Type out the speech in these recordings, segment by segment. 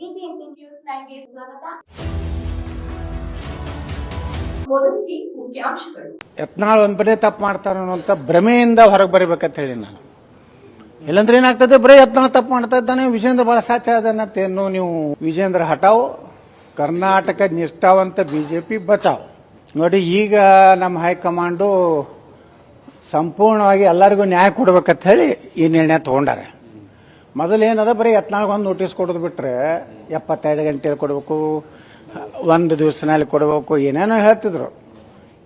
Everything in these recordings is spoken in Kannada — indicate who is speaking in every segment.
Speaker 1: ಬಿಬಿಎಂಪಿ ನ್ಯೂಸ್ ನೈನ್ಗೆ ಸ್ವಾಗತ.
Speaker 2: ಒಂದ್ ತಪ್ಪು ಮಾಡ್ತಾರ ಅನ್ನೋಂಥ ಭ್ರಮೆಯಿಂದ ಹೊರಗೆ ಬರಬೇಕಂತ ಹೇಳಿ ನಾನು. ಇಲ್ಲಂದ್ರೆ ಏನಾಗ್ತದೆ? ಬರೀ ಯತ್ನಾಳ್ ತಪ್ಪು ಮಾಡ್ತಾ ಇದ್ದಾನೆ, ವಿಜೇಂದ್ರ ಬಹಳ ಸಾಚ ಅದನ್ನು ನೀವು ವಿಜೇಂದ್ರ ಹಟಾವ್ ಕರ್ನಾಟಕ ನಿಷ್ಠಾವಂತ ಬಿಜೆಪಿ ಬಚಾವ್. ನೋಡಿ, ಈಗ ನಮ್ಮ ಹೈಕಮಾಂಡು ಸಂಪೂರ್ಣವಾಗಿ ಎಲ್ಲರಿಗೂ ನ್ಯಾಯ ಕೊಡ್ಬೇಕಂತ ಹೇಳಿ ಈ ನಿರ್ಣಯ ತಗೊಂಡಾರೆ. ಮೊದಲೇನದ ಬರೀ ಎತ್ನಾಗ ಒಂದು ನೋಟಿಸ್ ಕೊಡೋದು ಬಿಟ್ರೆ ಎಪ್ಪತ್ತೆರಡು ಗಂಟೆಯಲ್ಲಿ ಕೊಡಬೇಕು, ಒಂದು ದಿವಸನಲ್ಲಿ ಕೊಡಬೇಕು, ಏನೇನೋ ಹೇಳ್ತಿದ್ರು.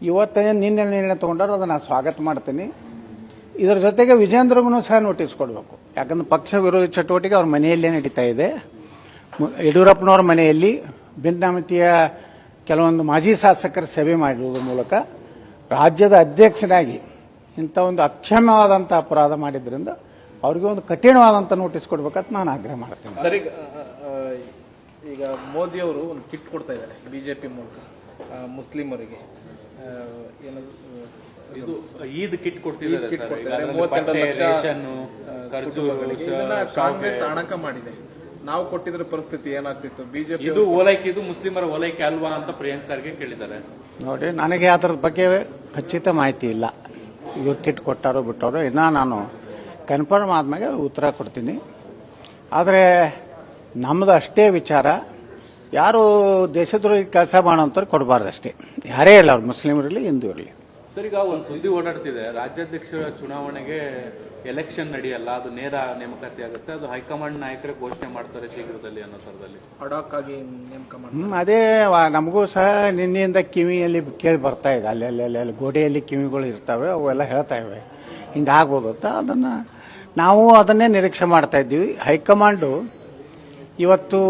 Speaker 2: ಇವತ್ತ ನಿನ್ನೆ ನಿರ್ಣಯ ತಗೊಂಡಾರ ಅದನ್ನ ನಾನು ಸ್ವಾಗತ ಮಾಡ್ತೀನಿ. ಇದರ ಜೊತೆಗೆ ವಿಜೇಂದ್ರಗೂ ಸಹ ನೋಟಿಸ್ ಕೊಡಬೇಕು. ಯಾಕಂದ್ರೆ ಪಕ್ಷ ವಿರೋಧಿ ಚಟುವಟಿಕೆ ಅವ್ರ ಮನೆಯಲ್ಲೇ ನಡೀತಾ ಇದೆ. ಯಡಿಯೂರಪ್ಪನವ್ರ ಮನೆಯಲ್ಲಿ ಭಿನ್ನಾಮಿತಿಯ ಕೆಲವೊಂದು ಮಾಜಿ ಶಾಸಕರ ಸಭೆ ಮಾಡಿರುವುದರ ಮೂಲಕ ರಾಜ್ಯದ ಅಧ್ಯಕ್ಷನಾಗಿ ಇಂಥ ಒಂದು ಅಕ್ಷಮ್ಯವಾದಂಥ ಅಪರಾಧ ಮಾಡಿದ್ರಿಂದ ಅವ್ರಿಗೆ ಒಂದು ಕಠಿಣವಾದಂಥ ನೋಟಿಸ್ ಕೊಡ್ಬೇಕಂತ ನಾನು ಆಗ್ರಹ ಮಾಡ್ತೇನೆ.
Speaker 3: ಸರಿ ಈಗ ಮೋದಿ ಅವರು ಒಂದು ಕಿಟ್ ಕೊಡ್ತಾ ಇದ್ದಾರೆ ಬಿಜೆಪಿ ಮೂಲಕ ಮುಸ್ಲಿಮರಿಗೆ. ಏನದು
Speaker 4: ಇದು ಈದ್ ಕಿಟ್ ಕೊಡ್ತಿದ್ದಾರೆ
Speaker 3: ಕಿಟ್. ಕೊಡ್ತಿದ್ದಾರೆ. ಮೂವತ್ತೆರಡು ಲಕ್ಷ,
Speaker 4: ರೇಷನ್ನು,
Speaker 3: ಕುಟುಂಬಗಳಿಗೆ. ಇದನ್ನ ಕಾಂಗ್ರೆಸ್ ಅಣಕ ಮಾಡಿದೆ. ನಾವು ಕೊಟ್ಟಿದ್ರ ಪರಿಸ್ಥಿತಿ ಏನಾಗ್ತಿತ್ತು? ಬಿಜೆಪಿ
Speaker 4: ಇದು ಓಲೈಕೆ ಇದು ಮುಸ್ಲಿಮರ ಓಲೈಕೆ ಅಲ್ವಾ ಅಂತ ಪ್ರಿಯಾಂಕ್ ಖರ್ಗೆ ಕೇಳಿದ್ದಾರೆ.
Speaker 2: ನೋಡಿ ನನಗೆ ಅದ್ರ ಬಗ್ಗೆ ಖಚಿತ ಮಾಹಿತಿ ಇಲ್ಲ. ಇವ್ರು ಕಿಟ್ ಕೊಟ್ಟಾರೋ ಬಿಟ್ಟಾರೋ ಇನ್ನೂ ನಾನು ಕನ್ಫರ್ಮ್ ಆದ್ಮೇಲೆ ಉತ್ತರ ಕೊಡ್ತೀನಿ. ಆದರೆ ನಮ್ಮದು ಅಷ್ಟೇ ವಿಚಾರ. ಯಾರು ದೇಶದ್ರೋಹಿ ಕೆಲಸ ಮಾಡೋಂಥವ್ರು ಕೊಡಬಾರ್ದು ಅಷ್ಟೇ ಯಾರೇ ಇಲ್ಲ ಅವ್ರು ಮುಸ್ಲಿಮರಿರಲಿ ಹಿಂದೂ ಇರಲಿ.
Speaker 4: ಸರ್ ಈಗ ಒಂದು ಸುದ್ದಿ ಓಡಾಡ್ತಿದೆ. ರಾಜ್ಯಾಧ್ಯಕ್ಷರ ಚುನಾವಣೆಗೆ ಎಲೆಕ್ಷನ್ ನಡೆಯಲ್ಲ ಅದು ನೇರ ನೇಮಕಾತಿ ಆಗುತ್ತೆ ಅದು ಹೈಕಮಾಂಡ್ ನಾಯಕರೇ ಘೋಷಣೆ ಮಾಡ್ತಾರೆ ಶೀಘ್ರದಲ್ಲಿ ಅನ್ನೋ ಥರದಲ್ಲಿ.
Speaker 3: ಅಡಾಕ್ ಆಗಿ ನೇಮಕ
Speaker 2: ಹ್ಮ್, ಅದೇ ವ- ನಮಗೂ ಸಹ ನಿನ್ನೆಯಿಂದ ಕಿವಿಯಲ್ಲಿ ಕೇಳಿ ಬರ್ತಾ ಇದೆ. ಅಲ್ಲಿ ಅಲ್ಲಿ ಅಲ್ಲಿ ಅಲ್ಲಿ ಗೋಡೆಯಲ್ಲಿ ಕಿವಿಗಳು ಇರ್ತವೆ ಅವೆಲ್ಲ ಹೇಳ್ತಾ ಇವೆ. ಹಿಂಗಾಗ್ಬೋದು ಅಂತ ಅದನ್ನು ನಾವು ಅದನ್ನೇ ನಿರೀಕ್ಷೆ ಮಾಡ್ತಾ ಇದ್ದೀವಿ. ಹೈಕಮಾಂಡು ಇವತ್ತು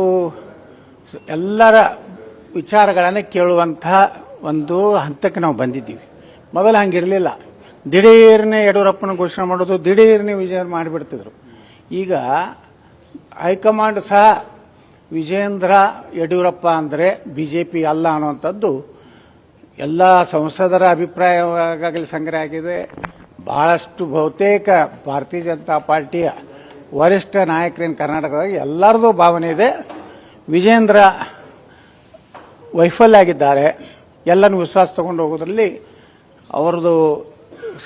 Speaker 2: ಎಲ್ಲರ ವಿಚಾರಗಳನ್ನು ಕೇಳುವಂತಹ ಒಂದು ಹಂತಕ್ಕೆ ನಾವು ಬಂದಿದ್ದೀವಿ. ಮೊದಲು ಹಂಗಿರಲಿಲ್ಲ. ದಿಢೀರ್ನೆ ಯಡಿಯೂರಪ್ಪನ ಘೋಷಣೆ ಮಾಡೋದು ದಿಢೀರ್ನೆ ವಿಜಯ ಮಾಡಿಬಿಡ್ತಿದ್ರು. ಈಗ ಹೈಕಮಾಂಡ್ ಸಹ ವಿಜೇಂದ್ರ ಯಡಿಯೂರಪ್ಪ ಅಂದರೆ ಬಿ ಜೆ ಪಿ ಅಲ್ಲ ಅನ್ನುವಂಥದ್ದು ಎಲ್ಲ ಸಂಸದರ ಅಭಿಪ್ರಾಯವಾಗಲಿ ಸಂಗ್ರಹ ಆಗಿದೆ. ಬಹಳಷ್ಟು ಬಹುತೇಕ ಭಾರತೀಯ ಜನತಾ ಪಾರ್ಟಿಯ ವರಿಷ್ಠ ನಾಯಕರಿನ ಕರ್ನಾಟಕದಾಗ ಎಲ್ಲರದು ಭಾವನೆ ಇದೆ. ವಿಜೇಂದ್ರ ವೈಫಲ್ಯ ಆಗಿದ್ದಾರೆ. ಎಲ್ಲನೂ ವಿಶ್ವಾಸ ತಗೊಂಡು ಹೋಗೋದ್ರಲ್ಲಿ ಅವರದು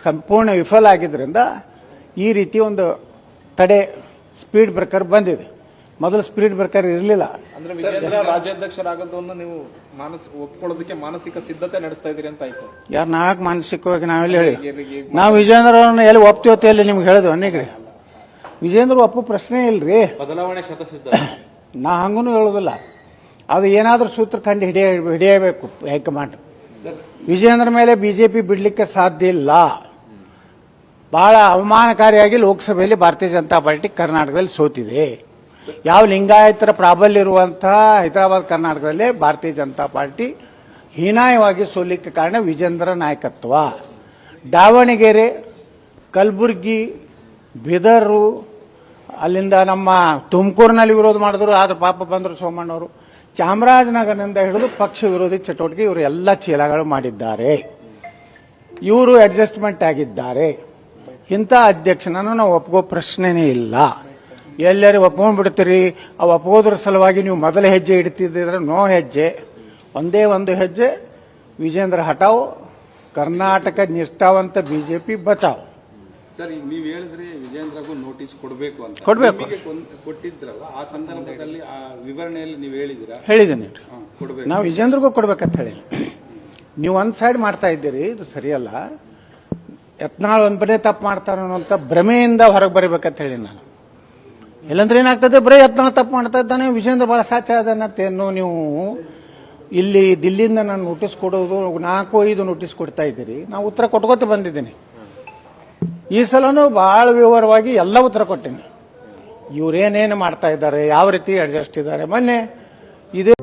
Speaker 2: ಸಂಪೂರ್ಣ ವಿಫಲ ಆಗಿದ್ದರಿಂದ ಈ ರೀತಿ ಒಂದು ತಡೆ ಸ್ಪೀಡ್ ಬ್ರೇಕರ್ ಬಂದಿದೆ. ಮೊದಲು ಸ್ಪಿರಿಟ್ ಬ್ರೇಕರ್ ಇರಲಿಲ್ಲ.
Speaker 3: ಅಂದ್ರೆ ವಿಜೇಂದ್ರ ರಾಜ್ಯಾಧ್ಯಕ್ಷರಾಗೋದನ್ನು ನೀವು ಮಾನಸ ಒಪ್ಕೊಳ್ಳೋದಕ್ಕೆ ಮಾನಸಿಕ ಸಿದ್ಧತೆ ನಡೆಸ್ತಾ ಇದೀರಿ ಅಂತ ಆಯ್ತು.
Speaker 2: ಯಾರು ನಾಲ್ಕು ಮಾನಸಿಕವಾಗಿ ನಾವೆಲ್ಲ ಹೇಳಿ. ನಾವು ವಿಜೇಂದ್ರ ಅವ್ರನ್ನ ಎಲ್ಲಿ ಒಪ್ತೀವತ್ತೆ ಎಲ್ಲಿ ನಿಮ್ಗೆ ಹೇಳಿದ್ವಿ ಅನ್ನಿಗ್ರಿ. ವಿಜೇಂದ್ರ ಒಪ್ಪು ಪ್ರಶ್ನೆ ಇಲ್ರಿ.
Speaker 4: ಬದಲಾವಣೆ ಶತಸಿದ್ಧ.
Speaker 2: ನಾ ಹಂಗೂ ಹೇಳೋದಿಲ್ಲ. ಅದು ಏನಾದರೂ ಸೂತ್ರ ಕಂಡು ಹಿಡಿಯ ಹಿಡಿಯಬೇಕು ಹೈಕಮಾಂಡ್. ವಿಜೇಂದ್ರ ಮೇಲೆ ಬಿಜೆಪಿ ಬಿಡ್ಲಿಕ್ಕೆ ಸಾಧ್ಯ ಇಲ್ಲ. ಬಹಳ ಅವಮಾನಕಾರಿಯಾಗಿ ಲೋಕಸಭೆಯಲ್ಲಿ ಭಾರತೀಯ ಜನತಾ ಪಾರ್ಟಿ ಕರ್ನಾಟಕದಲ್ಲಿ ಸೋತಿದೆ. ಯಾವ ಲಿಂಗಾಯತರ ಪ್ರಾಬಲ್ಯ ಇರುವಂತಹ ಹೈದರಾಬಾದ್, ಕರ್ನಾಟಕದಲ್ಲಿ ಭಾರತೀಯ ಜನತಾ ಪಾರ್ಟಿ ಹೀನಾಯವಾಗಿ ಸೋಲಿಕ್ಕೆ ಕಾರಣ ವಿಜೇಂದ್ರ ನಾಯಕತ್ವ. ದಾವಣಗೆರೆ, ಕಲಬುರ್ಗಿ, ಬಿದರು, ಅಲ್ಲಿಂದ ನಮ್ಮ ತುಮಕೂರಿನಲ್ಲಿ ವಿರೋಧ ಮಾಡಿದ್ರು, ಆದ್ರೆ ಪಾಪ ಬಂದರು ಸೋಮಣ್ಣವರು ಚಾಮರಾಜನಗರನಿಂದ ಹಿಡಿದು ಪಕ್ಷ ವಿರೋಧಿ ಚಟುವಟಿಕೆ ಇವರು ಎಲ್ಲ ಚೀಲಗಳು ಮಾಡಿದ್ದಾರೆ. ಇವರು ಅಡ್ಜಸ್ಟ್ಮೆಂಟ್ ಆಗಿದ್ದಾರೆ. ಇಂಥ ಅಧ್ಯಕ್ಷನನ್ನು ನಾವು ಒಪ್ಗೋ ಪ್ರಶ್ನೆನೇ ಇಲ್ಲ. ಎಲ್ಲರೂ ಒಪ್ಕೊಂಡ್ಬಿಡ್ತೀರಿ ಅವು ಒಪ್ಪೋದ್ರ ಸಲುವಾಗಿ ನೀವು ಮೊದಲ ಹೆಜ್ಜೆ ಇಡ್ತಿದ್ದಿದ್ರೆ ನೋ ಹೆಜ್ಜೆ. ಒಂದೇ ಒಂದು ಹೆಜ್ಜೆ ವಿಜೇಂದ್ರ ಹಟಾವ್ ಕರ್ನಾಟಕ ನಿಷ್ಠಾವಂತ ಬಿಜೆಪಿ ಬಚಾವ್.
Speaker 5: ಸರ್ ಈಗ ನೀವು ಹೇಳಿದ್ರಿ ವಿಜೇಂದ್ರಗೂ ನೋಟಿಸ್ ಕೊಡಬೇಕು ಅಂತ.
Speaker 2: ಕೊಡ್ಬೇಕು.
Speaker 5: ಕೊಟ್ಟಿದ್ರಲ್ಲ ಆ ಸಂದರ್ಭದಲ್ಲಿ ಆ ವಿವರಣೆಯಲ್ಲಿ ನೀವು ಹೇಳಿದಿರಾ
Speaker 2: ಹೇಳಿದ್ದೀನಿ. ನಾವು ವಿಜೇಂದ್ರಗೂ ಕೊಡ್ಬೇಕಂತ ಹೇಳಿ ನೀವು ಒಂದ್ ಸೈಡ್ ಮಾಡ್ತಾ ಇದ್ದೀರಿ ಇದು ಸರಿಯಲ್ಲ. ಯತ್ನಾಳ್ ಒಂದ್ ಬಡೆ ತಪ್ಪು ಮಾಡ್ತಾರ ಅನ್ನೋಂಥ ಭ್ರಮೆಯಿಂದ ಹೊರಗೆ ಬರಬೇಕಂತ ಹೇಳಿ ನಾನು. ಇಲ್ಲಂದ್ರೆ ಏನಾಗ್ತದೆ? ಬರೀ ಯತ್ನ ತಪ್ಪು ಮಾಡ್ತಾ ಇದ್ದಾನೆ. ವಿಜೇಂದ್ರ ಬಹಳ ಸಾಚ ಅದನ್ನತ್ತೇನು ನೀವು ಇಲ್ಲಿ ದಿಲ್ಲಿಯಿಂದ ನಾನು ನೋಟಿಸ್ ಕೊಡೋದು ನಾಲ್ಕು ಐದು ನೋಟಿಸ್ ಕೊಡ್ತಾ ಇದ್ದೀರಿ. ನಾವು ಉತ್ತರ ಕೊಟ್ಕೋತ ಬಂದಿದ್ದೀನಿ. ಈ ಸಲನೂ ಬಹಳ ವಿವರವಾಗಿ ಎಲ್ಲ ಉತ್ತರ ಕೊಟ್ಟೇನೆ. ಇವರೇನೇನು ಮಾಡ್ತಾ ಇದ್ದಾರೆ? ಯಾವ ರೀತಿ ಅಡ್ಜಸ್ಟ್ ಇದ್ದಾರೆ? ಮೊನ್ನೆ ಇದೇ